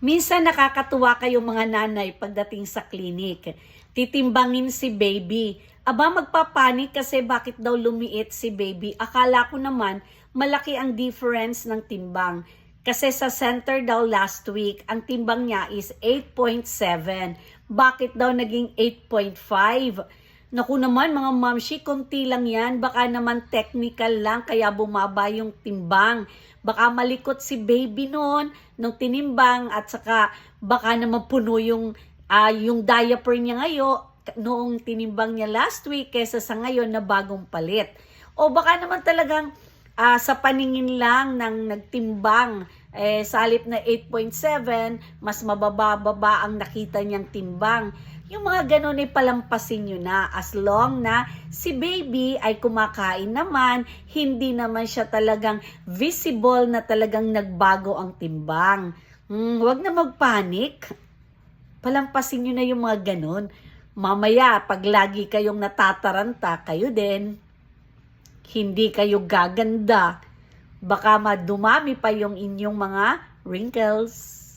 Minsan nakakatuwa kayong mga nanay pagdating sa klinik. Titimbangin si baby. Aba magpapanik kasi bakit daw lumiit si baby. Akala ko naman malaki ang difference ng timbang. Kasi sa center daw last week, ang timbang niya is 8.7. Bakit daw naging 8.5? Naku naman mga mamshi, konti lang yan. Baka naman technical lang kaya bumaba yung timbang. Baka malikot si baby noon nung tinimbang at saka baka naman puno yung, ah, yung diaper niya ngayon noong tinimbang niya last week kesa sa ngayon na bagong palit. O baka naman talagang ah, sa paningin lang ng nagtimbang, eh, sa halip na 8.7, mas mababa-baba ang nakita niyang timbang. Yung mga ganun ay palampasin nyo na as long na si baby ay kumakain naman, hindi naman siya talagang visible na talagang nagbago ang timbang. Hmm, wag na magpanik. Palampasin nyo na yung mga ganun. Mamaya, pag lagi kayong natataranta, kayo din hindi kayo gaganda. Baka madumami pa yung inyong mga wrinkles.